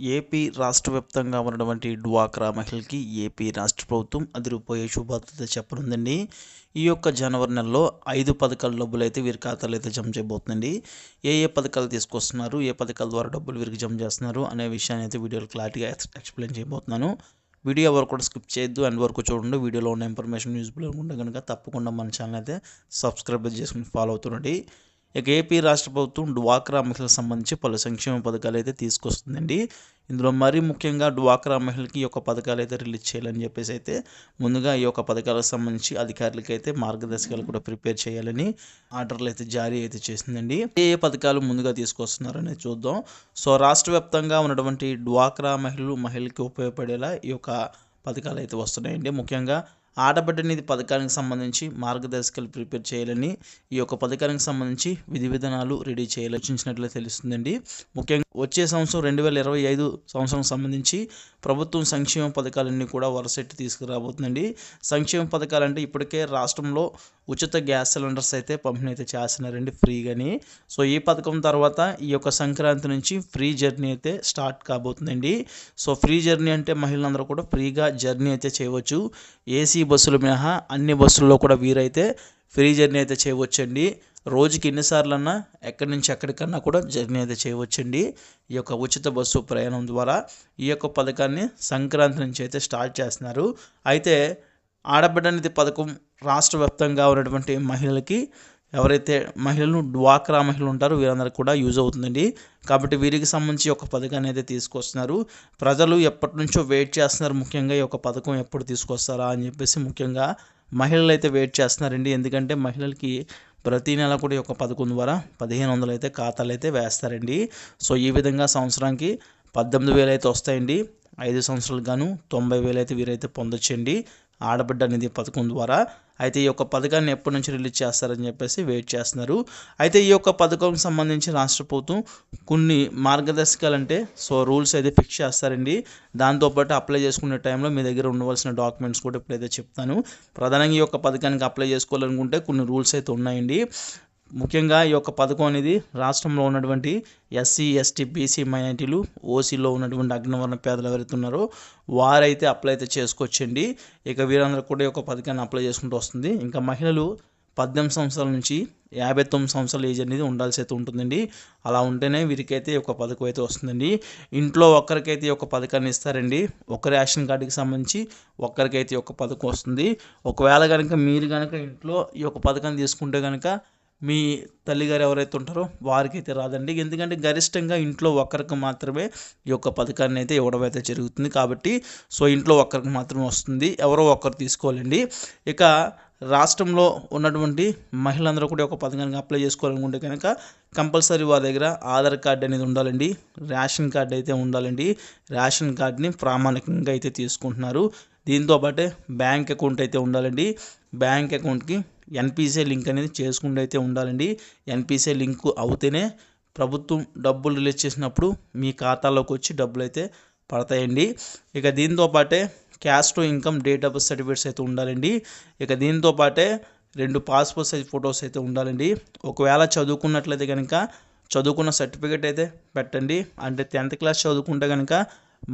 AP రాష్ట్ర వ్యాప్తంగా ఉన్నటువంటి డ్వాక్రా మహిళకి ఏపీ రాష్ట్ర ప్రభుత్వం అదిరిపోయే శుభార్త చెప్పనుందండి. ఈ యొక్క జనవరి నెలలో ఐదు పథకాల డబ్బులు అయితే వీరి ఖాతాలో అయితే జమ చేయబోతుందండి. ఏ ఏ పథకాలు తీసుకొస్తున్నారు? ఏ పథకాల ద్వారా డబ్బులు వీరికి జమ చేస్తున్నారు? అనే విషయాన్ని అయితే వీడియోలో క్లారిటీగా ఎక్స్ప్లెయిన్ చేయబోతున్నాను. వీడియో ఎవరు కూడా స్కిప్ చేయొద్దు. అండ్ వరకు చూడండి. వీడియోలో ఉన్న ఇన్ఫర్మేషన్ యూజ్ఫుల్ అనుకుంటే కనుక తప్పకుండా మన ఛానల్ అయితే సబ్స్క్రైబ్ చేసుకుని ఫాలో అవుతుండండి. ఇక ఏపీ రాష్ట్ర ప్రభుత్వం డ్వాక్రా మహిళలకు సంబంధించి పలు సంక్షేమ పథకాలు అయితే తీసుకొస్తుందండి. ఇందులో మరీ ముఖ్యంగా డ్వాక్రా మహిళలకి ఈ యొక్క పథకాలు అయితే రిలీజ్ చేయాలని చెప్పేసి అయితే ముందుగా ఈ యొక్క పథకాలకు సంబంధించి అధికారులకి అయితే మార్గదర్శకాలు కూడా ప్రిపేర్ చేయాలని ఆర్డర్లు అయితే జారీ అయితే చేసిందండి ఏ ఏ పథకాలు ముందుగా తీసుకొస్తున్నారని చూద్దాం. సో రాష్ట్ర వ్యాప్తంగా ఉన్నటువంటి డ్వాక్రా మహిళలు మహిళలకి ఉపయోగపడేలా ఈ యొక్క పథకాలు అయితే వస్తున్నాయండి. ముఖ్యంగా ఆడబిడ్డ నిధి పథకానికి సంబంధించి మార్గదర్శకాలు ప్రిపేర్ చేయాలని ఈ యొక్క పథకానికి సంబంధించి విధి విధానాలు రెడీ చేయాలి సూచించినట్లు తెలుస్తుందండి. ముఖ్యంగా వచ్చే సంవత్సరం రెండు వేల ఇరవై ఐదు సంవత్సరం సంబంధించి ప్రభుత్వం సంక్షేమ పథకాలన్నీ కూడా వరుసెట్టి తీసుకురాబోతుందండి. సంక్షేమ పథకాలంటే ఇప్పటికే రాష్ట్రంలో ఉచిత గ్యాస్ సిలిండర్స్ అయితే పంపిణీ అయితే చేస్తున్నారండి ఫ్రీగాని. సో ఈ పథకం తర్వాత ఈ యొక్క సంక్రాంతి నుంచి ఫ్రీ జర్నీ అయితే స్టార్ట్ కాబోతుందండి. సో ఫ్రీ జర్నీ అంటే మహిళలందరూ కూడా ఫ్రీగా జర్నీ అయితే చేయవచ్చు. ఏసీ బస్సులు మినహా అన్ని బస్సుల్లో కూడా వీరైతే ఫ్రీ జర్నీ అయితే చేయవచ్చండి. రోజుకి ఎన్నిసార్లన్నా ఎక్కడి నుంచి ఎక్కడికన్నా కూడా జర్నీ అయితే చేయవచ్చండి. ఈ యొక్క ఉచిత బస్సు ప్రయాణం ద్వారా ఈ యొక్క పథకాన్ని సంక్రాంతి నుంచి అయితే స్టార్ట్ చేస్తున్నారు. అయితే ఆడబిడ్డ నిధి పథకం రాష్ట్ర వ్యాప్తంగా ఉన్నటువంటి మహిళలకి ఎవరైతే మహిళలు డ్వాక్రా మహిళలు ఉంటారో వీరందరికీ కూడా యూజ్ అవుతుందండి. కాబట్టి వీరికి సంబంధించి ఒక పథకాన్ని అయితే తీసుకొస్తున్నారు. ప్రజలు ఎప్పటి నుంచో వెయిట్ చేస్తున్నారు. ముఖ్యంగా ఈ యొక్క పథకం ఎప్పుడు తీసుకొస్తారా అని చెప్పేసి ముఖ్యంగా మహిళలు అయితే వెయిట్ చేస్తున్నారండి. ఎందుకంటే మహిళలకి ప్రతి నెల కూడా ఈ యొక్క పథకం ద్వారా పదిహేను వందలు అయితే ఖాతాలు అయితే వేస్తారండి. సో ఈ విధంగా సంవత్సరానికి పద్దెనిమిది వేలు అయితే వస్తాయండి. ఐదు సంవత్సరాలు గాను తొంభై వేలు అయితే వీరైతే పొందొచ్చండి. ఆడబిడ్డ అనేది పథకం ద్వారా అయితే ఈ యొక్క పథకాన్ని ఎప్పటి నుంచి రిలీజ్ చేస్తారని చెప్పేసి వెయిట్ చేస్తున్నారు. అయితే ఈ యొక్క పథకంకి సంబంధించి రాష్ట్ర ప్రభుత్వం కొన్ని మార్గదర్శకాలు అంటే సో రూల్స్ అయితే ఫిక్స్ చేస్తారండి. దాంతోపాటు అప్లై చేసుకునే టైంలో మీ దగ్గర ఉండవలసిన డాక్యుమెంట్స్ కూడా ఇప్పుడైతే చెప్తాను. ప్రధానంగా ఈ యొక్క పథకానికి అప్లై చేసుకోవాలనుకుంటే కొన్ని రూల్స్ అయితే ఉన్నాయండి. ముఖ్యంగా ఈ యొక్క పథకం అనేది రాష్ట్రంలో ఉన్నటువంటి ఎస్సీ ఎస్టీ బీసీ మైనార్టీలు ఓసీలో ఉన్నటువంటి అగ్నివర్ణ పేదలు ఎవరైతే ఉన్నారో వారైతే అప్లై అయితే చేసుకోవచ్చండి. ఇక వీరందరూ కూడా ఈ యొక్క పథకాన్ని అప్లై చేసుకుంటూ వస్తుంది. ఇంకా మహిళలు పద్దెనిమిది సంవత్సరాల నుంచి యాభై తొమ్మిది సంవత్సరాల ఏజ్ అనేది ఉండాల్సి అయితే ఉంటుందండి. అలా ఉంటేనే వీరికైతే ఒక పథకం అయితే వస్తుందండి. ఇంట్లో ఒక్కరికైతే ఒక పథకాన్ని ఇస్తారండి. ఒక రేషన్ కార్డుకి సంబంధించి ఒక్కరికైతే ఒక పథకం వస్తుంది. ఒకవేళ కనుక మీరు కనుక ఇంట్లో ఈ యొక్క పథకాన్ని తీసుకుంటే కనుక మీ తల్లిగారు ఎవరైతే ఉంటారో వారికైతే రాదండి. ఎందుకంటే గరిష్టంగా ఇంట్లో ఒక్కరికి మాత్రమే ఈ యొక్క పథకాన్ని అయితే ఇవ్వడం అయితే జరుగుతుంది కాబట్టి సో ఇంట్లో ఒక్కరికి మాత్రమే వస్తుంది. ఎవరో ఒక్కరు తీసుకోవాలండి. ఇక రాష్ట్రంలో ఉన్నటువంటి మహిళలందరూ కూడా ఒక పథకానికి అప్లై చేసుకోవాలనుకుంటే కనుక కంపల్సరీ వారి దగ్గర ఆధార్ కార్డు అనేది ఉండాలండి. రేషన్ కార్డు అయితే ఉండాలండి. రేషన్ కార్డుని ప్రామాణికంగా అయితే తీసుకుంటున్నారు. దీంతో పాటే బ్యాంక్ అకౌంట్ అయితే ఉండాలండి. బ్యాంక్ అకౌంట్కి ఎన్పిసిఐ లింక్ అనేది చేసుకుంటూ అయితే ఉండాలండి. ఎన్పిసిఐ లింక్ అవుతేనే ప్రభుత్వం డబ్బులు రిలీజ్ చేసినప్పుడు మీ ఖాతాలోకి వచ్చి డబ్బులు అయితే పడతాయండి. ఇక దీంతో పాటే cash to income date of birth certificates అయితే ఉండాలండి. ఇక దీంతో పాటే రెండు పాస్పోర్ట్ సైజ్ ఫొటోస్ అయితే ఉండాలండి. ఒకవేళ చదువుకున్నట్లయితే కనుక చదువుకున్న సర్టిఫికేట్ అయితే పెట్టండి. అంటే టెన్త్ క్లాస్ చదువుకుంటే కనుక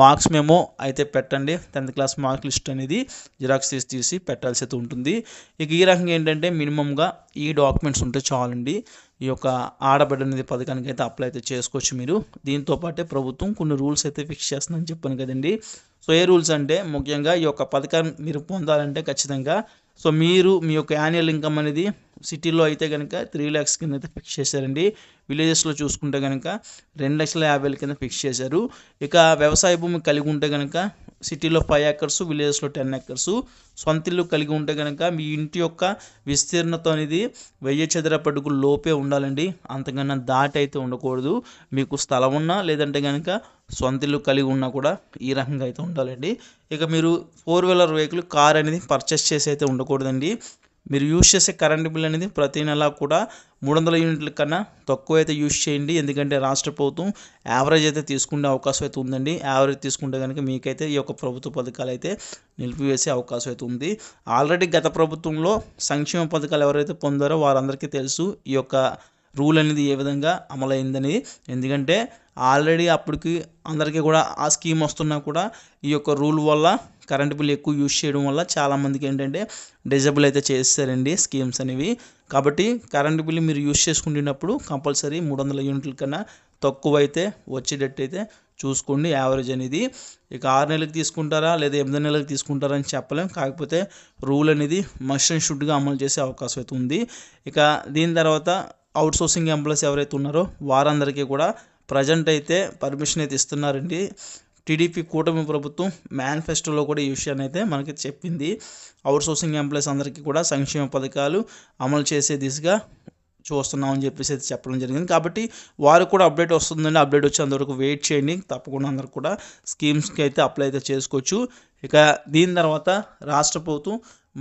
మార్క్స్ మేము అయితే పెట్టండి. టెన్త్ క్లాస్ మార్క్ లిస్ట్ అనేది జిరాక్స్ తీసి తీసి పెట్టాల్సి అయితే ఉంటుంది. ఇక ఈ రకంగా ఏంటంటే మినిమంగా ఈ డాక్యుమెంట్స్ ఉంటే చాలండి. ఈ యొక్క ఆడబిడ్డ అనేది పథకానికి అయితే అప్లై అయితే చేసుకోవచ్చు మీరు. దీంతో పాటే ప్రభుత్వం కొన్ని రూల్స్ అయితే ఫిక్స్ చేస్తుందని చెప్పాను కదండి. సో ఏ రూల్స్ అంటే ముఖ్యంగా ఈ యొక్క పథకాన్ని మీరు పొందాలంటే ఖచ్చితంగా సో మీరు మీ యొక్క యాన్యువల్ ఇన్కమ్ అనేది సిటీలో అయితే కనుక త్రీ ల్యాక్స్ కింద అయితే ఫిక్స్ చేశారండి. విలేజెస్లో చూసుకుంటే కనుక రెండు లక్షల యాభై వేల కింద ఫిక్స్ చేశారు. ఇక వ్యవసాయ భూమి కలిగి ఉంటే కనుక సిటీలో ఫైవ్ ఏకర్స్ విలేజెస్లో టెన్ ఏకర్స్ సొంత ఇల్లు కలిగి ఉంటే కనుక మీ ఇంటి యొక్క విస్తీర్ణత అనేది వెయ్యి చదరపడుకు లోపే ఉండాలండి. అంతకన్నా దాటి అయితే ఉండకూడదు. మీకు స్థలం ఉన్నా లేదంటే కనుక సొంత ఇల్లు కలిగి ఉన్నా కూడా ఈ రకంగా అయితే ఉండాలండి. ఇక మీరు ఫోర్ వీలర్ వెహికల్ కార్ అనేది పర్చేస్ చేసి అయితే ఉండకూడదండి. మీరు యూజ్ చేసే కరెంట్ బిల్ అనేది ప్రతి నెల కూడా మూడు వందల యూనిట్ల కన్నా తక్కువ అయితే యూజ్ చేయండి. ఎందుకంటే రాష్ట్ర ప్రభుత్వం యావరేజ్ అయితే తీసుకునే అవకాశం అయితే ఉందండి. యావరేజ్ తీసుకుంటే కనుక మీకైతే ఈ యొక్క ప్రభుత్వ పథకాలు అయితే నిలిపివేసే అవకాశం అయితే ఉంది. ఆల్రెడీ గత ప్రభుత్వంలో సంక్షేమ పథకాలు ఎవరైతే పొందారో వారందరికీ తెలుసు ఈ యొక్క రూల్ అనేది ఏ విధంగా అమలైందని. ఎందుకంటే ఆల్రెడీ అప్పటికి అందరికీ కూడా ఆ స్కీమ్ వస్తున్నా కూడా ఈ యొక్క రూల్ వల్ల కరెంట్ బిల్ ఎక్కువ యూజ్ చేయడం వల్ల చాలామందికి ఏంటంటే డిజబుల్ అయితే చేస్తారండి స్కీమ్స్ అనేవి. కాబట్టి కరెంట్ బిల్ మీరు యూజ్ చేసుకుంటున్నప్పుడు కంపల్సరీ మూడు వందల యూనిట్ల కన్నా తక్కువ అయితే వచ్చేటట్టు అయితే చూసుకోండి యావరేజ్ అనేది. ఇక ఆరు నెలలకు తీసుకుంటారా లేదా ఎనిమిది నెలలకు తీసుకుంటారా అని చెప్పలేం. కాకపోతే రూల్ అనేది మస్ట్ అండ్ షుడ్గా అమలు చేసే అవకాశం అయితే ఉంది. ఇక దీని తర్వాత అవుట్ సోర్సింగ్ ఎంప్లాయీస్ ఎవరైతే ఉన్నారో వారందరికీ కూడా ప్రజెంట్ అయితే పర్మిషన్ అయితే ఇస్తున్నారండి. టీడీపీ కూటమి ప్రభుత్వం మేనిఫెస్టోలో కూడా ఈ విషయాన్ని అయితే మనకి చెప్పింది. అవుట్ సోర్సింగ్ ఎంప్లాయీస్ అందరికీ కూడా సంక్షేమ పథకాలు అమలు చేసే దిశగా చూస్తున్నామని చెప్పేసి అయితే చెప్పడం జరిగింది. కాబట్టి వారు కూడా అప్డేట్ వస్తుందండి. అప్డేట్ వచ్చి అంతవరకు వెయిట్ చేయండి. తప్పకుండా అందరు కూడా స్కీమ్స్కి అయితే అప్లై అయితే చేసుకోవచ్చు. ఇక దీని తర్వాత రాష్ట్ర ప్రభుత్వం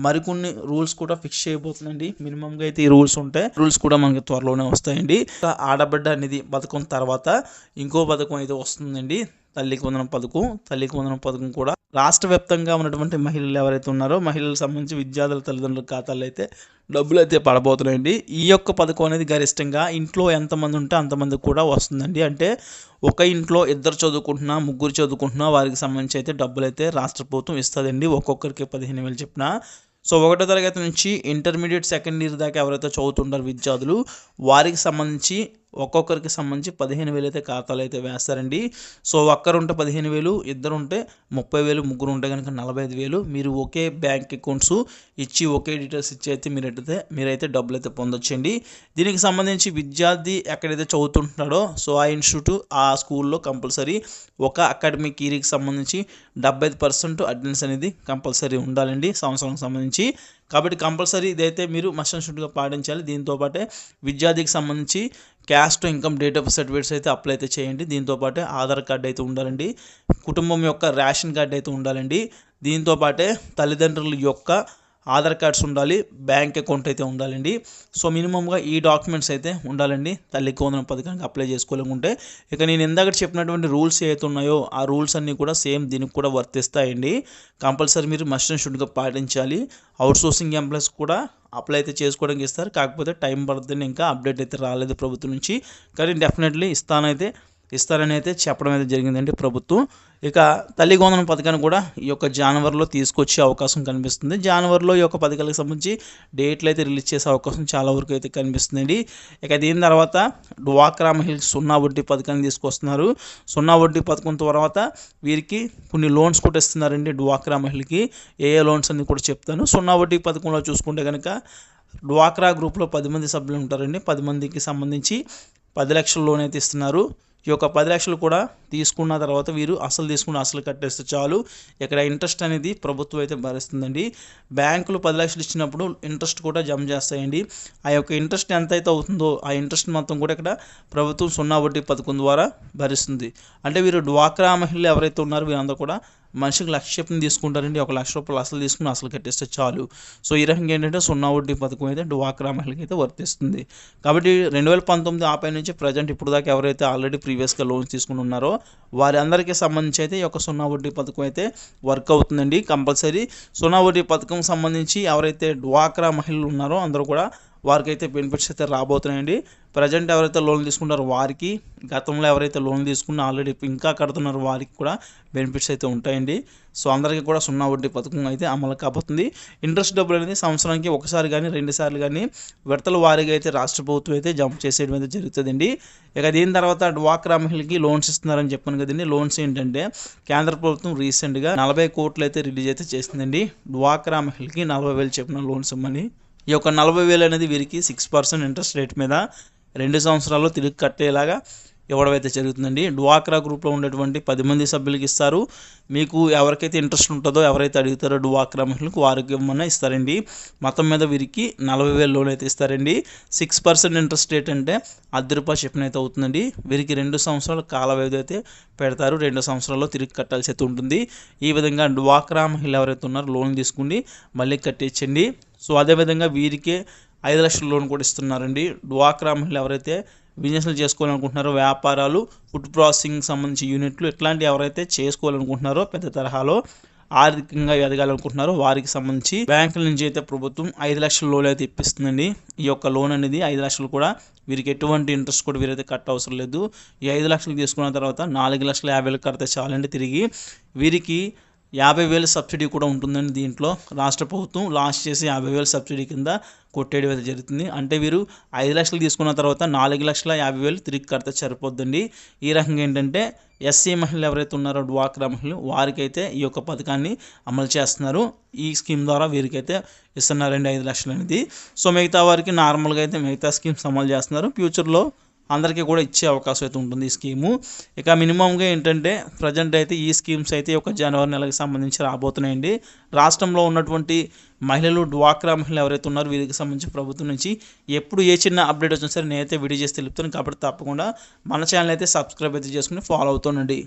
మరికొన్ని రూల్స్ కూడా ఫిక్స్ చేయబోతుందండి. మినిమంగా అయితే ఈ రూల్స్ ఉంటాయి రూల్స్ కూడా మనకి త్వరలోనే వస్తాయండి. ఆడబిడ్డ అనేది పథకం తర్వాత ఇంకో పథకం అయితే వస్తుందండి. తల్లికి వందనం పథకం తల్లికి వందనం పథకం కూడా రాష్ట్ర వ్యాప్తంగా ఉన్నటువంటి మహిళలు ఎవరైతే ఉన్నారో మహిళలకు సంబంధించి విద్యార్థుల తల్లిదండ్రుల ఖాతాలో అయితే డబ్బులు అయితే పడబోతున్నాయండి. ఈ యొక్క పథకం అనేది గరిష్టంగా ఇంట్లో ఎంతమంది ఉంటే అంతమంది కూడా వస్తుందండి. అంటే ఒక ఇంట్లో ఇద్దరు చదువుకుంటున్నా ముగ్గురు చదువుకుంటున్నా వారికి సంబంధించి అయితే డబ్బులు అయితే రాష్ట్ర ప్రభుత్వం ఇస్తుందండి. ఒక్కొక్కరికి పదిహేను వేలు చెప్పిన. సో ఒకటో తరగతి నుంచి ఇంటర్మీడియట్ సెకండ్ ఇయర్ దాకా ఎవరైతే చదువుతుంటారో విద్యార్థులు వారికి సంబంధించి ఒక్కొక్కరికి సంబంధించి పదిహేను వేలు అయితే ఖాతాలు అయితే వేస్తారండి. సో ఒక్కరుంటే పదిహేను వేలు ఇద్దరు ఉంటే ముప్పై వేలు ముగ్గురు ఉంటే కనుక నలభై ఐదు వేలు. మీరు ఒకే బ్యాంక్ అకౌంట్స్ ఇచ్చి ఒకే డీటెయిల్స్ ఇచ్చి అయితే మీరైతే మీరైతే డబ్బులు అయితే పొందొచ్చండి. దీనికి సంబంధించి విద్యార్థి ఎక్కడైతే చదువుతుంటున్నాడో సో ఆ ఇన్స్టిట్యూట్ ఆ స్కూల్లో కంపల్సరీ ఒక అకాడమిక్ ఇయర్కి సంబంధించి డెబ్బై ఐదు పర్సెంట్ అటెండెన్స్ అనేది కంపల్సరీ ఉండాలండి సంవత్సరానికి సంబంధించి. కాబట్టి కంపల్సరీ ఇదైతే మీరు మస్ట్ అండ్ షుడ్గా పాటించాలి. దీంతో పాటే విద్యార్థికి సంబంధించి caste income date of certificates అయితే అప్లై అయితే చేయండి. దీంతోపాటే ఆధార్ కార్డు అయితే ఉండాలండి. కుటుంబం యొక్క రేషన్ కార్డు అయితే ఉండాలండి. దీంతో పాటే తల్లిదండ్రుల యొక్క ఆధార్ కార్డ్స్ ఉండాలి బ్యాంక్ అకౌంట్ అయితే ఉండాలండి. సో మినిమంగా ఈ డాక్యుమెంట్స్ అయితే ఉండాలండి. తల్లికి వందన పథకానికి అప్లై చేసుకోవాలనుకుంటే. ఇక నేను ఇందాక చెప్పినటువంటి రూల్స్ ఏవైతే ఉన్నాయో ఆ రూల్స్ అన్నీ కూడా సేమ్ దీనికి కూడా వర్తిస్తాయండి. కంపల్సరీ మీరు మస్ట్ అండ్ షుడ్గా పాటించాలి. అవుట్ సోర్సింగ్ ఎంప్లాయీస్ కూడా అప్లై అయితే చేసుకోవడానికి ఇస్తారు. కాకపోతే టైం పడుతుంది ఇంకా అప్డేట్ అయితే రాలేదు ప్రభుత్వం నుంచి. కానీ డెఫినెట్లీ ఇస్తానైతే ఇస్తారని అయితే చెప్పడం అయితే జరిగిందండి ప్రభుత్వం. ఇక తల్లి గోందనం పథకాన్ని కూడా ఈ యొక్క జనవరిలో తీసుకొచ్చే అవకాశం కనిపిస్తుంది. జనవరిలో ఈ యొక్క పథకాలకు సంబంధించి డేట్లు అయితే రిలీజ్ చేసే అవకాశం చాలా వరకు అయితే కనిపిస్తుందండి. ఇక దీని తర్వాత డ్వాక్రా మహిళకి సున్నా వడ్డీ పథకాన్ని తీసుకొస్తున్నారు. సున్నా వడ్డీ పథకం తర్వాత వీరికి కొన్ని లోన్స్ కూడా ఇస్తున్నారండి డ్వాక్రా మహిళకి ఏ ఏ లోన్స్ అని కూడా చెప్తాను. సున్నా వడ్డీ పథకంలో చూసుకుంటే కనుక డ్వాక్రా గ్రూప్లో పది మంది సభ్యులు ఉంటారండి. పది మందికి సంబంధించి పది లక్షల లోన్ అయితే ఇస్తున్నారు. ఈ యొక్క పది లక్షలు కూడా తీసుకున్న తర్వాత వీరు అసలు తీసుకున్న అసలు కట్టేస్తే చాలు. ఇక్కడ ఇంట్రెస్ట్ అనేది ప్రభుత్వం అయితే భరిస్తుందండి. బ్యాంకులు పది లక్షలు ఇచ్చినప్పుడు ఇంట్రెస్ట్ కూడా జమ చేస్తాయండి. ఆ యొక్క ఇంట్రెస్ట్ ఎంత అయితే అవుతుందో ఆ ఇంట్రెస్ట్ మొత్తం కూడా ఇక్కడ ప్రభుత్వం సున్నా వడ్డీ పథకం ద్వారా భరిస్తుంది. అంటే వీరు డ్వాక్రా మహిళలు ఎవరైతే ఉన్నారో వీరందరూ కూడా మనిషికి లక్ష చెప్పిన తీసుకుంటారండి. ఒక లక్ష రూపాయలు అసలు తీసుకుని అసలు కట్టేస్తే చాలు. సో ఈ రకంగా ఏంటంటే సున్నా వడ్డీ పథకం అయితే డ్వాక్రా మహిళకి అయితే వర్తిస్తుంది. కాబట్టి రెండు వేల పంతొమ్మిది ఆపై నుంచి ప్రజెంట్ ఇప్పుడు దాకా ఎవరైతే ఆల్రెడీ ప్రీవియస్గా లోన్స్ తీసుకుని ఉన్నారో వారి అందరికీ సంబంధించి అయితే ఈ యొక్క సున్నా వడ్డీ పథకం అయితే వర్క్ అవుతుందండి కంపల్సరీ. సున్నా వడ్డీ పథకం సంబంధించి ఎవరైతే డ్వాక్రా మహిళలు ఉన్నారో అందరూ కూడా వారికి అయితే బెనిఫిట్స్ అయితే రాబోతున్నాయండి. ప్రజెంట్ ఎవరైతే లోన్ తీసుకుంటారో వారికి గతంలో ఎవరైతే లోన్ తీసుకున్న ఆల్రెడీ ఇంకా కడుతున్నారో వారికి కూడా బెనిఫిట్స్ అయితే ఉంటాయండి. సో అందరికీ కూడా సున్నా వడ్డీ పథకం అయితే అమలు కాబోతుంది. ఇంట్రెస్ట్ డబ్బులు అనేది సంవత్సరానికి ఒకసారి కానీ రెండుసార్లు కానీ విడతల వారిగా అయితే రాష్ట్ర ప్రభుత్వం అయితే జమ చేసేయడం అయితే జరుగుతుందండి. ఇక దీని తర్వాత డ్వాక్రా మహిళకి లోన్స్ ఇస్తున్నారని చెప్పాను కదండి. లోన్స్ ఏంటంటే కేంద్ర ప్రభుత్వం రీసెంట్గా నలభై కోట్లు అయితే రిలీజ్ అయితే చేసిందండి. డ్వాక్రా మహిళకి నలభై వేలు చెప్పిన లోన్స్ ఇమ్మని ఈ యొక్క నలభై వేలు అనేది వీరికి సిక్స్ పర్సెంట్ ఇంట్రెస్ట్ రేట్ మీద రెండు సంవత్సరాల్లో తిరిగి కట్టేలాగా ఇవ్వడమైతే జరుగుతుందండి. డ్వాక్రా గ్రూప్లో ఉండేటువంటి పది మంది సభ్యులకి ఇస్తారు. మీకు ఎవరికైతే ఇంట్రెస్ట్ ఉంటుందో ఎవరైతే అడుగుతారో డ్వాక్రా మహిళలకు వారికి ఇవ్వమన్నా ఇస్తారండి. మొత్తం మీద వీరికి నలభై వేల లోన్ అయితే ఇస్తారండి. సిక్స్ పర్సెంట్ ఇంట్రెస్ట్ రేట్ అంటే అర్ధ రూపాయలు చెప్పిన అయితే అవుతుందండి. వీరికి రెండు సంవత్సరాల కాల వ్యవధి అయితే పెడతారు. రెండు సంవత్సరాల్లో తిరిగి కట్టాల్సి అయితే ఉంటుంది. ఈ విధంగా డ్వాక్రా మహిళ ఎవరైతే ఉన్నారో లోన్ తీసుకుని మళ్ళీ కట్టించండి. సో అదేవిధంగా వీరికే ఐదు లక్షల లోన్ కూడా ఇస్తున్నారండి. డ్వాక్రా మహిళలు ఎవరైతే బిజినెస్లు చేసుకోవాలనుకుంటున్నారో వ్యాపారాలు ఫుడ్ ప్రాసెసింగ్ సంబంధించి యూనిట్లు ఇట్లాంటి ఎవరైతే చేసుకోవాలనుకుంటున్నారో పెద్ద తరహాలో ఆర్థికంగా ఎదగాలనుకుంటున్నారో వారికి సంబంధించి బ్యాంకుల నుంచి అయితే ప్రభుత్వం ఐదు లక్షల లోన్ అయితే ఇప్పిస్తుందండి. ఈ యొక్క లోన్ అనేది ఐదు లక్షలు కూడా వీరికి ఎటువంటి ఇంట్రెస్ట్ కూడా వీరైతే కట్ అవసరం లేదు. ఈ ఐదు లక్షలు తీసుకున్న తర్వాత నాలుగు లక్షల యాభై వేలు కడితే చాలండి తిరిగి. వీరికి యాభై వేలు సబ్సిడీ కూడా ఉంటుందండి దీంట్లో. రాష్ట్ర ప్రభుత్వం లాస్ట్ చేసి యాభై వేలు సబ్సిడీ కింద కొట్టేయడం అయితే జరుగుతుంది. అంటే వీరు ఐదు లక్షలు తీసుకున్న తర్వాత నాలుగు లక్షల యాభై వేలు తిరిగి కడితే సరిపోద్దండి. ఈ రకంగా ఏంటంటే ఎస్సీ మహిళలు ఎవరైతే ఉన్నారో డ్వాక్రా మహిళలు వారికైతే ఈ యొక్క పథకాన్ని అమలు చేస్తున్నారు. ఈ స్కీమ్ ద్వారా వీరికైతే ఇస్తున్నారండి ఐదు లక్షలు అనేది. సో మిగతా వారికి నార్మల్గా అయితే మిగతా స్కీమ్స్ అమలు చేస్తున్నారు. ఫ్యూచర్లో అందరికీ కూడా ఇచ్చే అవకాశం అయితే ఉంటుంది ఈ స్కీము. ఇక మినిమంగా ఏంటంటే ప్రజెంట్ అయితే ఈ స్కీమ్స్ అయితే ఒక జనవరి నెలకి సంబంధించి రాబోతున్నాయండి. రాష్ట్రంలో ఉన్నటువంటి మహిళలు డ్వాక్రా మహిళలు ఎవరైతే ఉన్నారో వీరికి సంబంధించి ప్రభుత్వం నుంచి ఎప్పుడు ఏ చిన్న అప్డేట్ వచ్చినా సరే నేనైతే వీడియో చేసి తెలుపుతాను. కాబట్టి తప్పకుండా మన ఛానల్ అయితే సబ్స్క్రైబ్ అయితే చేసుకుని ఫాలో అవుతానండి